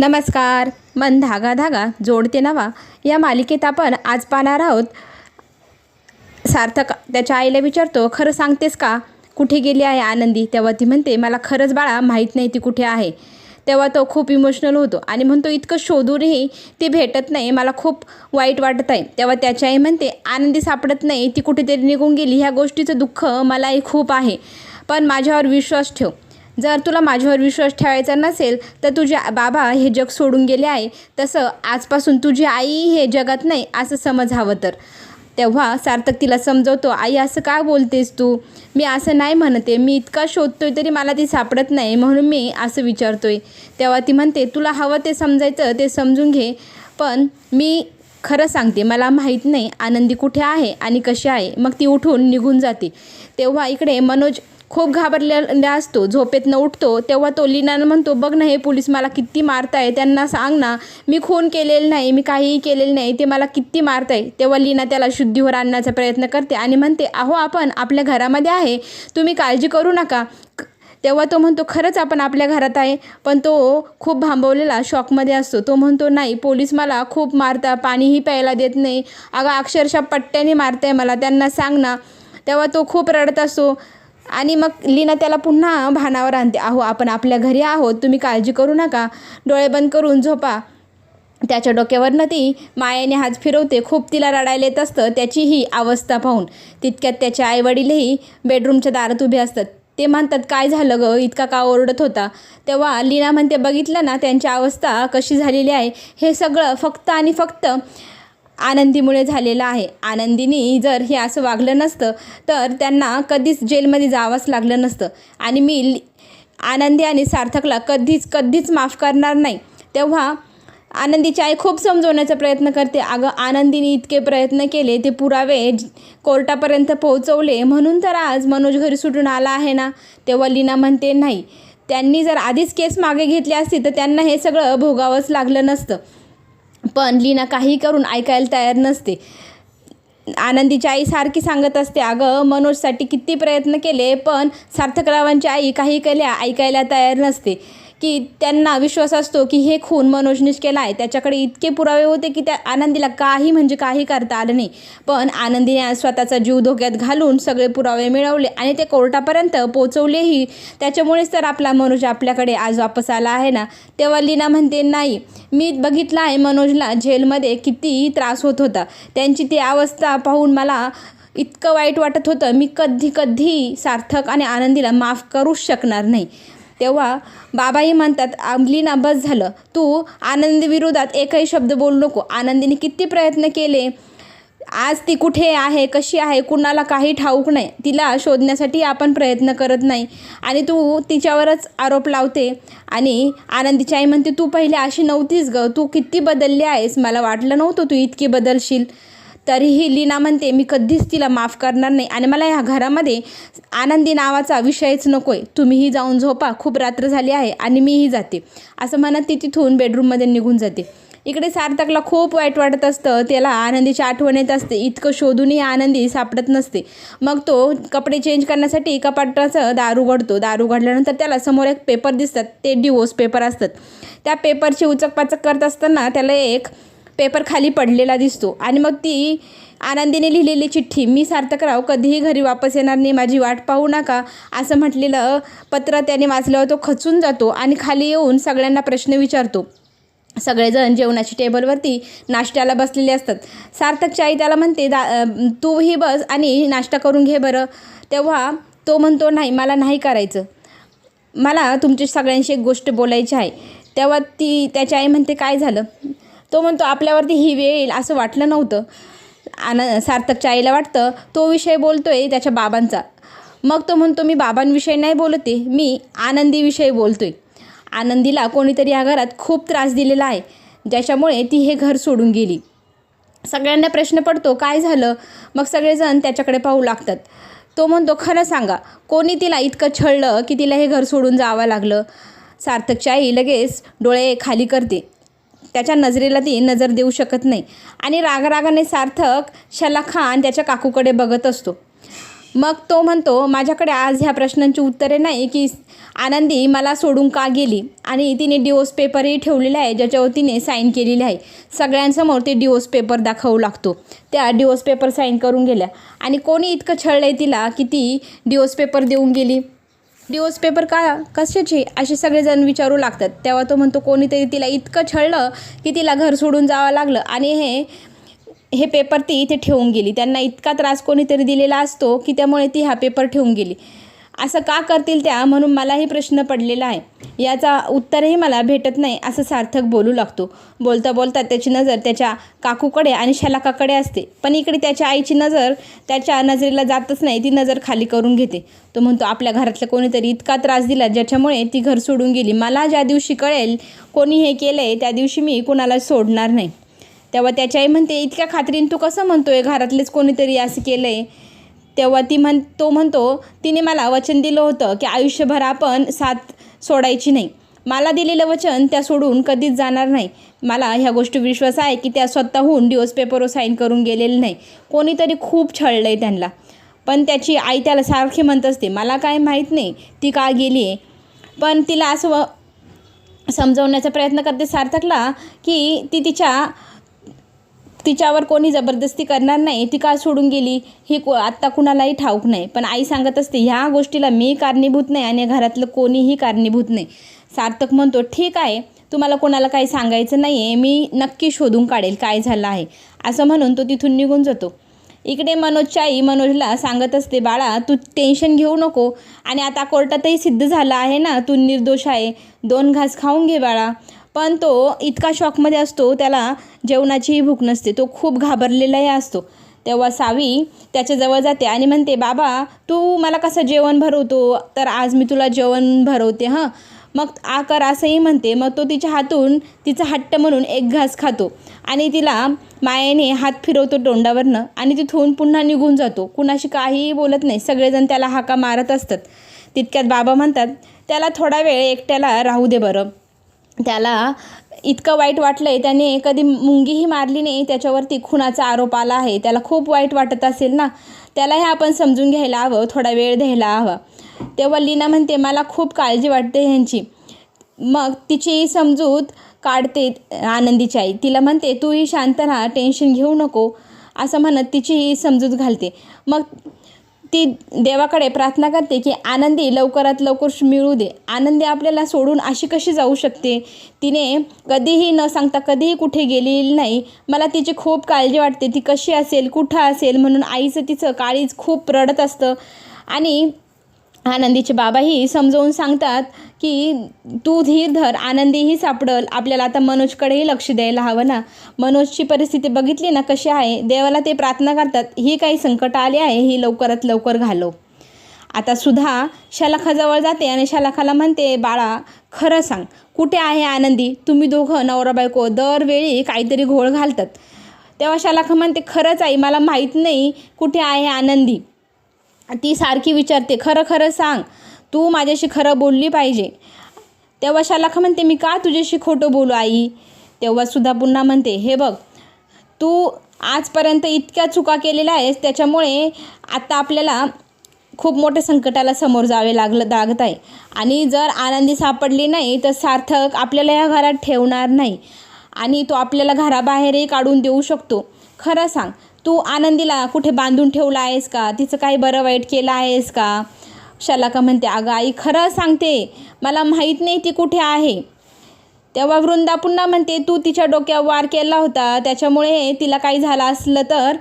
नमस्कार. मन धागा धागा जोडते नवा. या मालिकेत आपण आज पाहणार आहोत. सार्थक त्याच्या आईला विचारतो खरं सांगतेस का? कुठे गेली आहे आनंदी? तेव्हा ती म्हणते मला खरंच बाळा माहीत नाही ती कुठे आहे. तेव्हा तो खूप इमोशनल होतो आणि म्हणतो इतकं शोधूनही ती भेटत नाही. मला खूप वाईट वाटत आहे. तेव्हा त्याची आई म्हणते आनंदी सापडत नाही. ती कुठेतरी निघून गेली. ह्या गोष्टीचं दुःख मलाही खूप आहे. पण माझ्यावर विश्वास ठेव. जर तुला माझ्यावर विश्वास ठेवायचा नसेल तर तुझे बाबा हे जग सोडून गेले आहे. तसं आजपासून तुझी आई हे जगात नाही असं समज हवं तर. तेव्हा सार्थक तिला समजवतो आई असं का बोलतेस तू? मी असं नाही म्हणते. मी इतका शोधतोय तरी मला ती सापडत नाही म्हणून मी असं विचारतोय. तेव्हा ती म्हणते तुला हवं ते समजायचं ते समजून घे. पण मी खरं सांगते मला माहीत नाही आनंदी कुठे आहे आणि कशी आहे. मग ती उठून निघून जाते. तेव्हा इकडे मनोज खूप घाबरलेला असतो. झोपेतनं उठतो तेव्हा तो लीनानं म्हणतो बघ ना हे पोलीस मला किती मारताय. त्यांना सांग ना मी खून केलेलं नाही मी काहीही केलेलं नाही. ते मला किती मारताय. तेव्हा लीना त्याला शुद्धीवर आणण्याचा प्रयत्न करते आणि म्हणते अहो आपण आपल्या घरामध्ये आहे. तुम्ही काळजी करू नका. तेव्हा तो म्हणतो खरंच आपण आपल्या घरात आहे. पण तो खूप भांबवलेला शॉकमध्ये असतो. तो म्हणतो नाही पोलीस मला खूप मारता पाणीही प्यायला देत नाही. अगं अक्षरशः पट्ट्याने मारताय मला. त्यांना सांग ना. तेव्हा तो खूप रडत असतो. आणि मग लीना त्याला पुन्हा भानावर आणते. अहो आपण आपल्या घरी आहोत तुम्ही काळजी करू नका. डोळे बंद करून झोपा. त्याच्या डोक्यावरनं ती मायेने हात फिरवते. खूप तिला रडायला येत असतं त्याची ही अवस्था पाहून. तितक्यात त्याचे आईवडीलही बेडरूमच्या दारात उभे असतात. ते म्हणतात काय झालं गं? इतका का ओरडत होता? तेव्हा लीना म्हणते बघितलं ना त्यांची अवस्था कशी झालेली आहे. हे सगळं फक्त आणि फक्त आनंदीमुळे झालेलं आहे. आनंदीनी जर हे असं वागलं नसतं तर त्यांना कधीच जेलमध्ये जावंच लागलं नसतं. आणि मी लि- आनंदी आणि सार्थकला कधीच कधीच माफ करणार नाही. तेव्हा आनंदीची आई खूप समजवण्याचा प्रयत्न करते. अगं आनंदीने इतके प्रयत्न केले ते पुरावे कोर्टापर्यंत पोहोचवले. म्हणून तर आज मनोज घरी सुटून आला आहे ना? तेव्हा लीना म्हणते नाही. त्यांनी जर आधीच केस मागे घेतली असती तर त्यांना हे सगळं भोगावंच लागलं नसतं. पण लीना काही करून ऐकायला तयार नसते. आनंदीची आई सारखी सांगत असते अगं मनोजसाठी किती प्रयत्न केले पण सार्थकरावांची आई काही केल्या ऐकायला तयार नसते. की त्यांना विश्वास असतो की हे खून मनोजनीच केला आहे. त्याच्याकडे इतके पुरावे होते की त्या आनंदीला काही म्हणजे काही करता आलं नाही. पण आनंदीने आज स्वतःचा जीव धोक्यात घालून सगळे पुरावे मिळवले आणि ते कोर्टापर्यंत पोचवलेही. त्याच्यामुळेच तर आपला मनोज आपल्याकडे आज वापस आला आहे ना? तेव्हा लीना म्हणते नाही मी बघितलं आहे मनोजला जेलमध्ये किती त्रास होत होता. त्यांची ती अवस्था पाहून मला इतकं वाईट वाटत होतं. मी कधी कधी सार्थक आणि आनंदीला माफ करूच शकणार नाही. तेव्हा बाबाही म्हणतात लीना बस झालं. तू आनंदी विरोधात एकही शब्द बोलू नको. आनंदीने किती प्रयत्न केले. आज ती कुठे आहे कशी आहे कुणाला काही ठाऊक नाही. तिला शोधण्यासाठी आपण प्रयत्न करत नाही. आणि तू तिच्यावरच आरोप लावते. आणि आनंदीची आई म्हणते तू पहिले अशी नव्हतीस ग. तू किती बदलली आहेस. मला वाटलं नव्हतं तू इतकी बदलशील. तरीही लीना म्हणते मी कधीच तिला माफ करणार नाही आणि मला ह्या घरामध्ये आनंदी नावाचा विषयच नको आहे तुम्हीही जाऊन झोपा खूप रात्र झाली आहे आणि मीही जाते. असं म्हणत ती तिथून बेडरूममध्ये निघून जाते. इकडे सार्थकला खूप वाईट वाटत असतं. त्याला आनंदीची आठवण येत असते. इतकं शोधूनही आनंदी सापडत नसते. मग तो कपडे चेंज करण्यासाठी कपाटाचं दार उघडतो दार उघडल्यानंतर त्याला समोर एक पेपर दिसतात. ते डिवोर्स पेपर असतात. त्या पेपरची उचकपाचक करत असताना त्याला एक पेपर खाली पडलेला दिसतो. आणि मग ती आनंदीने लिहिलेली चिठ्ठी मी सार्थकराव कधीही घरी वापस येणार नाही माझी वाट पाहू नका असं म्हटलेलं पत्र त्याने वाचल्यावर तो खचून जातो आणि खाली येऊन सगळ्यांना प्रश्न विचारतो. सगळेजण जेवणाची टेबलवरती नाश्त्याला बसलेले असतात. सार्थकच्या आई त्याला म्हणते दा तूही बस आणि नाश्ता करून घे बरं. तेव्हा तो म्हणतो नाही मला नाही करायचं. मला तुमची सगळ्यांशी एक गोष्ट बोलायची आहे. तेव्हा ती त्याची आई म्हणते काय झालं? तो म्हणतो आपल्यावरती ही वेळ येईल असं वाटलं नव्हतं. आन सार्थकच्या आईला वाटतं तो विषय आहे त्याच्या बाबांचा. मग तो म्हणतो मी बाबांविषयी नाही बोलते मी आनंदीविषयी बोलतो आहे आनंदीला कोणीतरी या घरात खूप त्रास दिलेला आहे ज्याच्यामुळे ती हे घर सोडून गेली. सगळ्यांना प्रश्न पडतो काय झालं? मग सगळेजण त्याच्याकडे पाहू लागतात. तो म्हणतो खरं सांगा कोणी तिला इतकं छळलं की तिला हे घर सोडून जावं लागलं? सार्थकची आई लगेच डोळे खाली करते. त्याच्या नजरेला ती नजर देऊ शकत नाही. आणि रागरागाने सार्थक शला खान त्याच्या काकूकडे बघत असतो. मग तो म्हणतो माझ्याकडे आज ह्या प्रश्नांची उत्तरे नाही की आनंदी मला सोडून का गेली? आणि तिने डिओस पेपरही ठेवलेला आहे ज्याच्यावर तिने साईन केलेली आहे. सगळ्यांसमोर ते डिओस पेपर दाखवू लागतो. त्या डिओस पेपर साईन करून गेल्या. आणि कोणी इतकं छळलं आहे तिला की ती डिओस पेपर देऊन गेली? डिवोर्स पेपर का कशाचे? असे सगळेजण विचारू लागतात. तेव्हा तो म्हणतो कोणीतरी तिला इतकं छळलं की तिला घर सोडून जावं लागलं. आणि हे हे पेपर ती इथे ठेवून गेली. त्यांना इतका त्रास कोणीतरी दिलेला असतो की त्यामुळे ती हा पेपर ठेवून गेली. असं का करतील त्या म्हणून मलाही प्रश्न पडलेला आहे. याचा उत्तरही मला भेटत नाही असं सार्थक बोलू लागतो. बोलता बोलता त्याची नजर त्याच्या काकूकडे आणि शलाकाकडे असते. पण इकडे त्याच्या आईची नजर त्याच्या नजरेला जातच नाही ती नजर खाली करून घेते. तो म्हणतो आपल्या घरातलं कोणीतरी इतका त्रास दिला ज्याच्यामुळे ती घर सोडून गेली. मला ज्या दिवशी कळेल कोणी हे केलं आहे त्या दिवशी मी कोणाला सोडणार नाही. तेव्हा त्याची आई म्हणते इतक्या खात्रीने तू कसं म्हणतोय? घरातलेच कोणीतरी असं केलं आहे तेव्हा ती म्हण तो म्हणतो तिने मला वचन दिलं होतं की आयुष्यभर आपण साथ सोडायची नाही. मला दिलेलं वचन त्या सोडून कधीच जाणार नाही. मला ह्या गोष्टी विश्वास आहे की त्या स्वतःहून डिओस पेपरवर साईन करून गेलेले नाही. कोणीतरी खूप छळलं आहे त्यांना. पण त्याची आई त्याला सारखी म्हणत असते मला काय माहीत नाही ती का गेली आहे पण तिला असं व- समजवण्याचा प्रयत्न करते सार्थकला की ती तिच्या तिच्यावर कोणी जबरदस्ती करणार नाही. ती का सोडून गेली? ही को आत्ता कुणालाही ठाऊक नाही. पण आई सांगत असते ह्या गोष्टीला मी कारणीभूत नाही आणि घरातलं कोणीही कारणीभूत नाही. सार्थक म्हणतो ठीक आहे. तुम्हाला कोणाला काही सांगायचं नाही आहे मी नक्की शोधून काढेल काय झालं आहे. असं म्हणून तो तिथून निघून जातो. इकडे मनोजच्या आई मनोजला सांगत असते बाळा तू टेन्शन घेऊ नको. आणि आता कोर्टातही सिद्ध झालं आहे ना? तू निर्दोष आहे. दोन घास खाऊन घे बाळा. पण तो इतका शॉकमध्ये असतो त्याला जेवणाचीही भूक नसते. तो खूप घाबरलेलाही असतो. तेव्हा सावी त्याच्याजवळ जाते आणि म्हणते बाबा तू मला कसं जेवण भरवतो? तर आज मी तुला जेवण भरवते हां. मग आकर असंही म्हणते. मग तो तिच्या हातून तिचा हट्ट म्हणून एक घास खातो आणि तिला मायेने हात फिरवतो तोंडावरनं आणि तिथून पुन्हा निघून जातो. कुणाशी काहीही बोलत नाही. सगळेजण त्याला हाका मारत असतात. तितक्यात बाबा म्हणतात त्याला थोडा वेळ एकट्याला राहू दे बरं. त्याला इतकं वाईट वाटलं आहे त्याने कधी मुंगीही मारली नाही त्याच्यावरती खुनाचा आरोप आला आहे. त्याला खूप वाईट वाटत असेल ना? त्याला हे आपण समजून घ्यायला हवं थोडा वेळ द्यायला हवा. तेव्हा लीना म्हणते मला खूप काळजी वाटते ह्यांची. मग तिची समजूत काढते आनंदीची आई तिला म्हणते तूही शांत राहा टेन्शन घेऊ नको. असं म्हणत तिचीही समजूत घालते. मग ती देवाकडे प्रार्थना करते की आनंदी लवकरात लवकर मिळू दे. आनंदी आपल्याला सोडून अशी कशी जाऊ शकते? तिने कधीही न सांगता कधीही कुठे गेलेली नाही. मला तिची खूप काळजी वाटते. ती कशी असेल कुठं असेल म्हणून आईचं तिचं काळीज खूप रडत असतं. आणि आनंदीचे बाबाही समजावून सांगतात की तू धीर धर आनंदीही सापडल. आपल्याला आता मनोजकडेही लक्ष द्यायला हवं ना. मनोजची परिस्थिती बघितली ना कशी आहे? देवाला ते प्रार्थना करतात. ही काही संकट आली आहे ही लवकरात लवकर घालव आता सुद्धा शलाखाजवळ जाते आणि शलाखाला म्हणते बाळा खरं सांग. कुठे आहे आनंदी? तुम्ही दोघं नवरा बायको दरवेळी काहीतरी घोळ घालतात. तेव्हा शलाखा म्हणते खरंच आई मला माहीत नाही कुठे आहे आनंदी. ती सारखी विचारते खरं खरं सांग तू माझ्याशी खरं बोलली पाहिजे. तेव्हा शालाखा म्हणते मी का तुझ्याशी खोटं बोलू आई? तेव्हासुद्धा पुन्हा म्हणते हे बघ तू आजपर्यंत इतक्या चुका केलेल्या आहेस त्याच्यामुळे आत्ता आपल्याला खूप मोठ्या संकटाला समोर जावे लागलं लागत आहे. आणि जर आनंदी सापडली नाही तर सार्थक आपल्याला या घरात ठेवणार नाही. आणि तो आपल्याला घराबाहेरही काढून देऊ शकतो. खरं सांग तू आनंदीला कुठे बांधून ठेवला आहेस का? तिचं काही बरं वाईट केलं आहेस का? शलाका म्हणते अगं आई खरं सांगते मला माहीत नाही ती कुठे आहे. तेव्हा वृंदा पुन्हा म्हणते तू तिच्या डोक्यावर वार केला होता त्याच्यामुळे तिला काही झालं असलं तर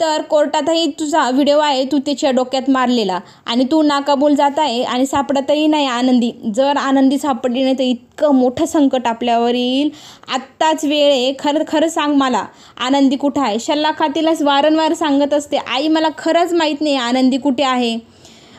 तर कोर्टातही तुझा व्हिडिओ आहे तू तिच्या डोक्यात मारलेला. आणि तू नाकाबोल जात आहे आणि सापडतही नाही आनंदी. जर आनंदी सापडली नाही तर इतकं मोठं संकट आपल्यावर येईल आत्ताच वेळ आहे. खरं खरं सांग मला. आनंदी कुठं आहे? शल्लाखातीलाच वारंवार सांगत असते. आई मला खरंच माहीत नाही आनंदी कुठे आहे.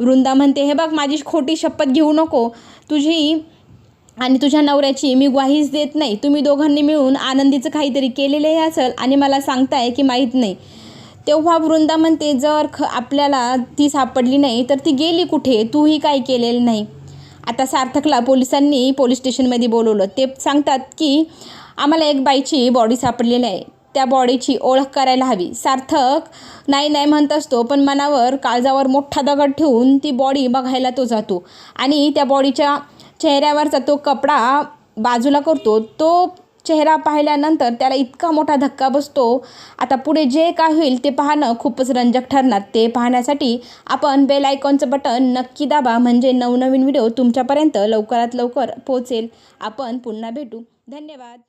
वृंदा म्हणते हे बघ माझी खोटी शपथ घेऊ नको. तुझी आणि तुझ्या नवऱ्याची मी ग्वाहीच देत नाही. तुम्ही दोघांनी मिळून आनंदीचं काहीतरी केलेलंही असेल आणि मला सांगताय की माहीत नाही. तेव्हा वृंदा म्हणते जर ख आपल्याला ती सापडली नाही तर ती गेली कुठे? तूही काही केलेलं नाही. आता सार्थकला पोलिसांनी पोलीस स्टेशनमध्ये बोलवलं. ते सांगतात की आम्हाला एक बाईची बॉडी सापडलेली आहे. त्या बॉडीची ओळख करायला हवी. सार्थक नाही नाही म्हणत असतो पण मनावर काळजावर मोठा दगड ठेवून ती बॉडी बघायला तो जातो आणि त्या बॉडीच्या चेहऱ्यावरचा तो कपडा बाजूला करतो. तो चेहरा पाहिल्यानंतर त्याला इतका मोठा धक्का बसतो. आता पुढे जे काय होईल ते पाहणं खूपच रंजक ठरणार. ते पाहण्यासाठी आपण बेल आयकॉनचं बटन नक्की दाबा म्हणजे नवनवीन व्हिडिओ तुमच्यापर्यंत लवकरात लवकर पोहोचेल. आपण पुन्हा भेटू. धन्यवाद.